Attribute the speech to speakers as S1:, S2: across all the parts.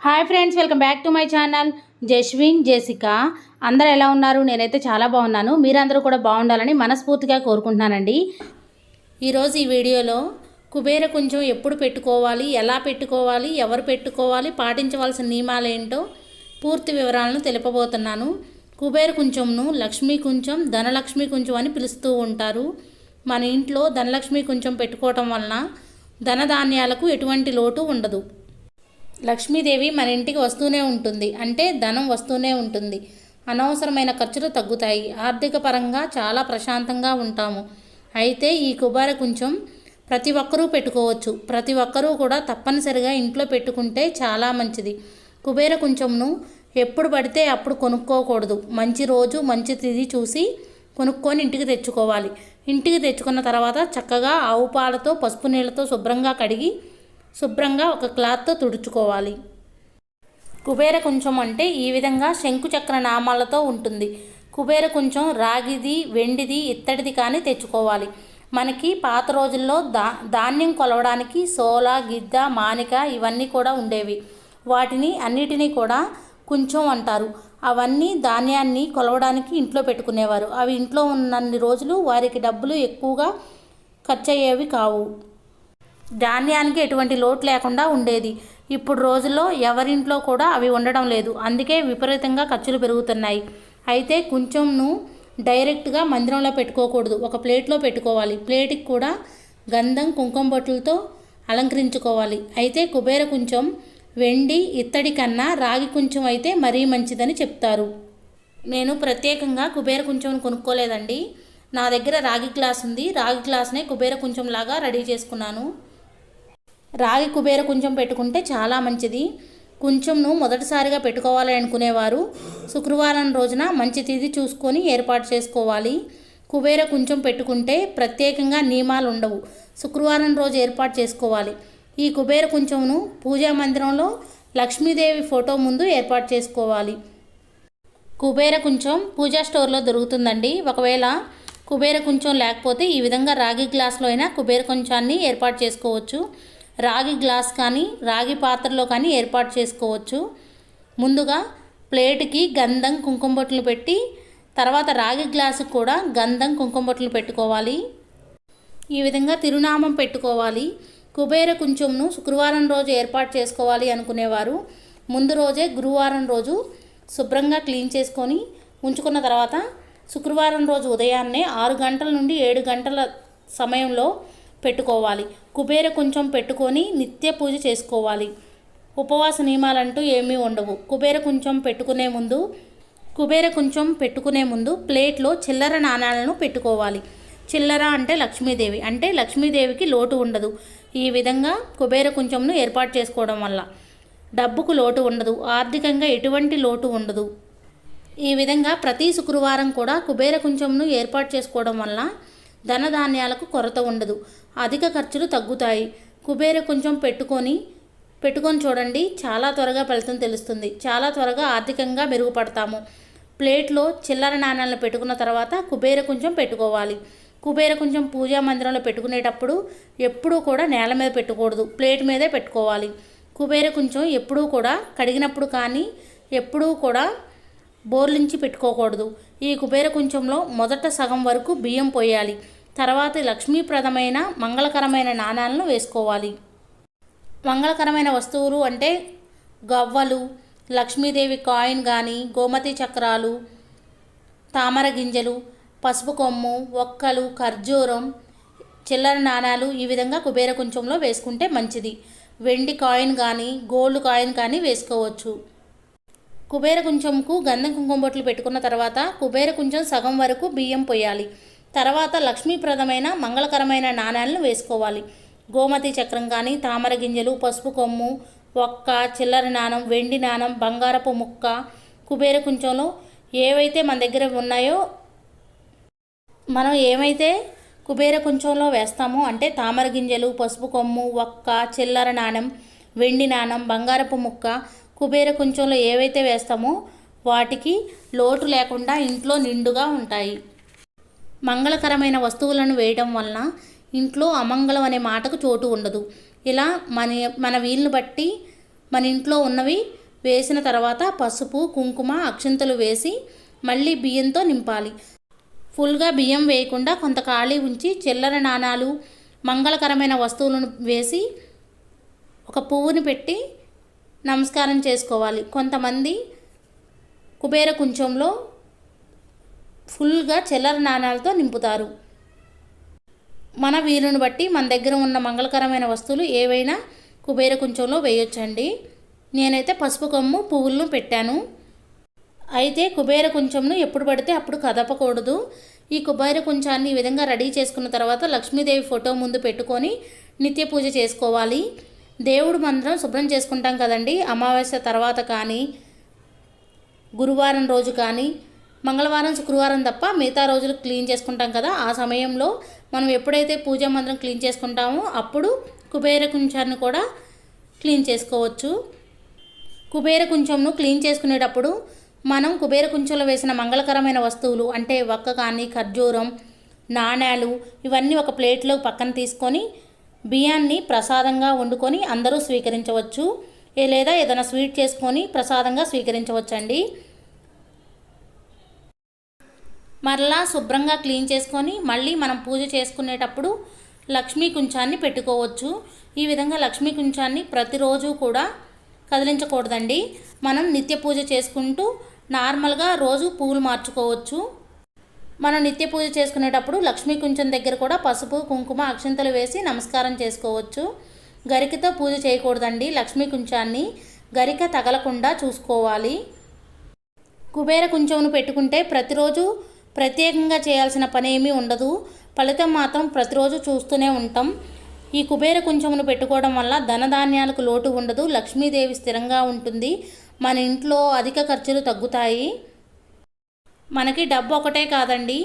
S1: Hi friends welcome back to my channel. Jaswin Jessica అందరూ ఎలా ఉన్నారు? నేనైతే చాలా బాగున్నాను. మీరందరూ కూడా బాగుండాలని మనస్ఫూర్తిగా కోరుకుంటున్నానండి. ఈరోజు ఈ వీడియోలో కుబేర కొంచెం ఎప్పుడు పెట్టుకోవాలి ఎలా పెట్టుకోవాలి ఎవరు పెట్టుకోవాలి పాటించవలసిన నియమాలు ఏంటో పూర్తి వివరాలను తెలుపబోతున్నాను. కుబేర కుంచంను లక్ష్మీ కుంచం ధనలక్ష్మి కుంచం అని పిలుస్తూ ఉంటారు. మన ఇంట్లో ధనలక్ష్మి కుంచం పెట్టుకోవటం వలన ధనధాన్యాలకు ఎటువంటి లోటు ఉండదు. లక్ష్మీదేవి మన ఇంటికి వస్తూనే ఉంటుంది. అంటే ధనం వస్తూనే ఉంటుంది. అనవసరమైన ఖర్చులు తగ్గుతాయి. ఆర్థిక పరంగా చాలా ప్రశాంతంగా ఉంటాము. అయితే ఈ కుబార కొంచెం ప్రతి ఒక్కరూ పెట్టుకోవచ్చు. ప్రతి ఒక్కరూ కూడా తప్పనిసరిగా ఇంట్లో పెట్టుకుంటే చాలా మంచిది. కుబేర కొంచెంను ఎప్పుడు పడితే అప్పుడు కొనుక్కోకూడదు. మంచి రోజు మంచి తిది చూసి కొనుక్కొని ఇంటికి తెచ్చుకోవాలి. ఇంటికి తెచ్చుకున్న తర్వాత చక్కగా ఆవు పాలతో పసుపు నీళ్ళతో శుభ్రంగా కడిగి శుభ్రంగా ఒక క్లాత్తో తుడుచుకోవాలి. కుబేర కుంచం అంటే ఈ విధంగా శంకుచక్ర నామాలతో ఉంటుంది. కుబేర కుంచం రాగిది వెండిది ఇత్తడిది కానీ తెచ్చుకోవాలి. మనకి పాత రోజుల్లో దా ధాన్యం కొలవడానికి సోల గిద్ద మానిక ఇవన్నీ కూడా ఉండేవి. వాటిని అన్నిటినీ కూడా కుంచం అంటారు. అవన్నీ ధాన్యాన్ని కొలవడానికి ఇంట్లో పెట్టుకునేవారు. అవి ఇంట్లో ఉన్నన్ని రోజులు వారికి డబ్బులు ఎక్కువగా ఖర్చు అయ్యేవి కావు. ధాన్యానికి ఎటువంటి లోటు లేకుండా ఉండేది. ఇప్పుడు రోజుల్లో ఎవరింట్లో కూడా అవి ఉండడం లేదు. అందుకే విపరీతంగా ఖర్చులు పెరుగుతున్నాయి. అయితే కొంచెంను డైరెక్ట్గా మందిరంలో పెట్టుకోకూడదు. ఒక ప్లేట్లో పెట్టుకోవాలి. ప్లేట్కి కూడా గంధం కుంకుమ బొట్టులతో అలంకరించుకోవాలి. అయితే కుబేర కొంచెం వెండి ఇత్తడి కన్నా రాగి కొంచెం అయితే మరీ మంచిదని చెప్తారు. నేను ప్రత్యేకంగా కుబేర కొంచెం కొనుక్కోలేదండి. నా దగ్గర రాగి గ్లాస్ ఉంది రాగి గ్లాస్నే కుబేర కొంచెం లాగా రెడీ చేసుకున్నాను. రాగి కుబేర కొంచెం పెట్టుకుంటే చాలా మంచిది. కొంచెంను మొదటిసారిగా పెట్టుకోవాలి అనుకునేవారు. శుక్రవారం రోజున మంచి తిథి చూసుకొని ఏర్పాటు చేసుకోవాలి. కుబేర కొంచెం పెట్టుకుంటే ప్రత్యేకంగా నియమాలు ఉండవు. శుక్రవారం రోజు ఏర్పాటు చేసుకోవాలి. ఈ కుబేర కొంచెంను పూజా మందిరంలో లక్ష్మీదేవి ఫోటో ముందు ఏర్పాటు చేసుకోవాలి. కుబేర కొంచెం పూజా స్టోర్లో దొరుకుతుందండి. ఒకవేళ కుబేర కొంచెం లేకపోతే ఈ విధంగా రాగి గ్లాస్లో అయినా కుబేర కొంచాన్ని ఏర్పాటు చేసుకోవచ్చు. రాగి గ్లాస్ కానీ రాగి పాత్రలో కానీ ఏర్పాటు చేసుకోవచ్చు. ముందుగా ప్లేట్కి గంధం కుంకుమ బొట్లు పెట్టి తర్వాత రాగి గ్లాసు కూడా గంధం కుంకుమ బొట్లు పెట్టుకోవాలి. ఈ విధంగా తిరునామం పెట్టుకోవాలి. కుబేర కుంచంను శుక్రవారం రోజు ఏర్పాటు చేసుకోవాలి అనుకునేవారు. ముందు రోజే గురువారం రోజు శుభ్రంగా క్లీన్ చేసుకొని ఉంచుకున్న తర్వాత శుక్రవారం రోజు ఉదయాన్నే ఆరు గంటల నుండి ఏడు గంటల సమయంలో పెట్టుకోవాలి. కుబేర కొంచెం పెట్టుకొని నిత్య పూజ చేసుకోవాలి. ఉపవాస నియమాలంటూ ఏమీ ఉండవు. కుబేర కొంచెం పెట్టుకునే ముందు కుబేర కొంచెం పెట్టుకునే ముందు ప్లేట్లో చిల్లర నాణాలను పెట్టుకోవాలి. చిల్లర అంటే లక్ష్మీదేవి. అంటే లక్ష్మీదేవికి లోటు ఉండదు. ఈ విధంగా కుబేర కొంచెంను ఏర్పాటు చేసుకోవడం వల్ల డబ్బుకు లోటు ఉండదు. ఆర్థికంగా ఎటువంటి లోటు ఉండదు. ఈ విధంగా ప్రతి శుక్రవారం కూడా కుబేర కొంచెంను ఏర్పాటు చేసుకోవడం వల్ల ధనధాన్యాలకు కొరత ఉండదు. అధిక ఖర్చులు తగ్గుతాయి. కుబేర కొంచెం పెట్టుకొని పెట్టుకొని చూడండి. చాలా త్వరగా ఫలితం తెలుస్తుంది. చాలా త్వరగా ఆర్థికంగా మెరుగుపడతాము. ప్లేట్లో చిల్లర నాణ్యాలను పెట్టుకున్న తర్వాత కుబేర కొంచెం పెట్టుకోవాలి. కుబేర కొంచెం పూజా మందిరంలో పెట్టుకునేటప్పుడు ఎప్పుడూ కూడా నేల మీద పెట్టకూడదు. ప్లేట్ మీదే పెట్టుకోవాలి. కుబేర కొంచెం ఎప్పుడూ కూడా కడిగినప్పుడు కానీ ఎప్పుడూ కూడా బోర్లించి పెట్టుకోకూడదు. ఈ కుబేర కొంచెంలో మొదట సగం వరకు బియ్యం పోయాలి. తర్వాత లక్ష్మీప్రదమైన మంగళకరమైన నాణాలను వేసుకోవాలి. మంగళకరమైన వస్తువులు అంటే గవ్వలు లక్ష్మీదేవి కాయిన్ కానీ గోమతి చక్రాలు తామర గింజలు పసుపు కొమ్ము ఒక్కలు ఖర్జూరం చిల్లర నాణాలు ఈ విధంగా కుబేర కొంచెంలో వేసుకుంటే మంచిది. వెండి కాయిన్ కానీ గోల్డ్ కాయిన్ కానీ వేసుకోవచ్చు. కుబేర కుంచంకు గంధం కుంకుమ బొట్లు పెట్టుకున్న తర్వాత కుబేర కుంచం సగం వరకు బియ్యం పోయాలి తర్వాత లక్ష్మీప్రదమైన మంగళకరమైన నాణ్యాలను వేసుకోవాలి. గోమతి చక్రం కానీ తామర గింజలు పసుపు కొమ్ము ఒక్క చిల్లర నాణం వెండి నాణం బంగారపు ముక్క కుబేర కుంచంలో ఏవైతే మన దగ్గర ఉన్నాయో మనం ఏమైతే కుబేర కుంచంలో వేస్తామో అంటే తామర గింజలు పసుపు కొమ్ము ఒక్క చిల్లర నాణం వెండి నాణం బంగారపు ముక్క కుబేర కుంచంలో ఏవైతే వేస్తామో వాటికి లోటు లేకుండా ఇంట్లో నిండుగా ఉంటాయి. మంగళకరమైన వస్తువులను వేయడం వలన ఇంట్లో అమంగళం అనే మాటకు చోటు ఉండదు. ఇలా మన మన వీలును బట్టి మన ఇంట్లో ఉన్నవి వేసిన తర్వాత పసుపు కుంకుమ అక్షింతలు వేసి మళ్ళీ బియ్యంతో నింపాలి. ఫుల్గా బియ్యం వేయకుండా కొంత ఖాళీ ఉంచి చిల్లర నాణాలు మంగళకరమైన వస్తువులను వేసి ఒక పువ్వుని పెట్టి నమస్కారం చేసుకోవాలి. కొంతమంది కుబేర కుంచంలో ఫుల్గా చిల్లర నాణాలతో నింపుతారు. మన వీలును బట్టి మన దగ్గర ఉన్న మంగళకరమైన వస్తువులు ఏవైనా కుబేర కుంచంలో వేయొచ్చండి. నేనైతే పసుపు కొమ్ము పువ్వులను పెట్టాను. అయితే కుబేర కుంచంను ఎప్పుడు పడితే అప్పుడు కదపకూడదు. ఈ కుబేర కుంచాన్ని ఈ విధంగా రెడీ చేసుకున్న తర్వాత లక్ష్మీదేవి ఫోటో ముందు పెట్టుకొని నిత్య పూజ చేసుకోవాలి. దేవుడు మందిరం శుభ్రం చేసుకుంటాం కదండి. అమావాస్య తర్వాత కానీ గురువారం రోజు కానీ మంగళవారం శుక్రవారం తప్ప మిగతా రోజులు క్లీన్ చేసుకుంటాం కదా. ఆ సమయంలో మనం ఎప్పుడైతే పూజా మందిరం క్లీన్ చేసుకుంటామో అప్పుడు కుబేర కుంచాన్ని కూడా క్లీన్ చేసుకోవచ్చు. కుబేర కుంచంను క్లీన్ చేసుకునేటప్పుడు మనం కుబేర కుంచంలో వేసిన మంగళకరమైన వస్తువులు అంటే వక్క కానీ ఖర్జూరం నాణ్యాలు ఇవన్నీ ఒక ప్లేట్లో పక్కన తీసుకొని బియ్యాన్ని ప్రసాదంగా వండుకొని అందరూ స్వీకరించవచ్చు. లేదా ఏదైనా స్వీట్ చేసుకొని ప్రసాదంగా స్వీకరించవచ్చండి. మరలా శుభ్రంగా క్లీన్ చేసుకొని మళ్ళీ మనం పూజ చేసుకునేటప్పుడు లక్ష్మీ కుంచాన్ని పెట్టుకోవచ్చు. ఈ విధంగా లక్ష్మీ కుంచాన్ని ప్రతిరోజు కూడా కదిలించకూడదండి. మనం నిత్య పూజ చేసుకుంటూ నార్మల్గా రోజు పువ్వులు మార్చుకోవచ్చు. మనం నిత్య పూజ చేసుకునేటప్పుడు లక్ష్మీ కుంచం దగ్గర కూడా పసుపు కుంకుమ అక్షంతలు వేసి నమస్కారం చేసుకోవచ్చు. గరికతో పూజ చేయకూడదండి. లక్ష్మీ కుంచాన్ని గరిక తగలకుండా చూసుకోవాలి. కుబేర కుంచంను పెట్టుకుంటే ప్రతిరోజు ప్రత్యేకంగా చేయాల్సిన పని ఏమీ ఉండదు. ఫలితం మాత్రం ప్రతిరోజు చూస్తూనే ఉంటాం. ఈ కుబేర కుంచమును పెట్టుకోవడం వల్ల ధనధాన్యాలకు లోటు ఉండదు. లక్ష్మీదేవి స్థిరంగా ఉంటుంది. మన ఇంట్లో అధిక ఖర్చులు తగ్గుతాయి. మనకి డబ్బు ఒకటే కాదండి.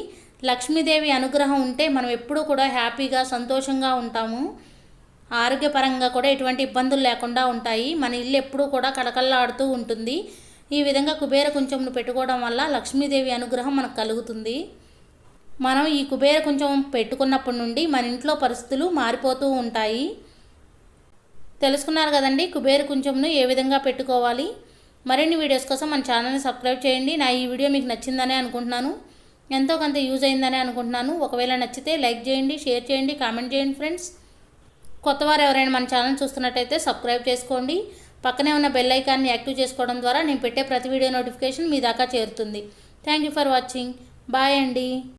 S1: లక్ష్మీదేవి అనుగ్రహం ఉంటే మనం ఎప్పుడూ కూడా హ్యాపీగా సంతోషంగా ఉంటాము. ఆరోగ్యపరంగా కూడా ఎటువంటి ఇబ్బందులు లేకుండా ఉంటాయి. మన ఇల్లు ఎప్పుడూ కూడా కళకళలాడుతూ ఉంటుంది. ఈ విధంగా కుబేర కుంచంను పెట్టుకోవడం వల్ల లక్ష్మీదేవి అనుగ్రహం మనకు కలుగుతుంది. మనం ఈ కుబేర కుంచం పెట్టుకున్నప్పటి నుండి మన ఇంట్లో పరిస్థితులు మారిపోతూ ఉంటాయి. తెలుసుకున్నారు కదండి కుబేర కుంచంను ఏ విధంగా పెట్టుకోవాలి? మరిన్ని వీడియోస్ కోసం మన ఛానల్ని సబ్స్క్రైబ్ చేయండి. నా ఈ వీడియో మీకు నచ్చిందనే అనుకుంటున్నాను. ఎంతో కొంత యూజ్ అయిందనే అనుకుంటున్నాను. ఒకవేళ నచ్చితే లైక్ చేయండి షేర్ చేయండి కామెంట్ చేయండి ఫ్రెండ్స్. కొత్తవారు ఎవరైనా మన ఛానల్ చూస్తున్నట్టయితే సబ్స్క్రైబ్ చేసుకోండి. పక్కనే ఉన్న బెల్ ఐకాన్ని యాక్టివ్ చేసుకోవడం ద్వారా నేను పెట్టే ప్రతి వీడియో నోటిఫికేషన్ మీ దాకా చేరుతుంది. Thank you for watching bye అండి.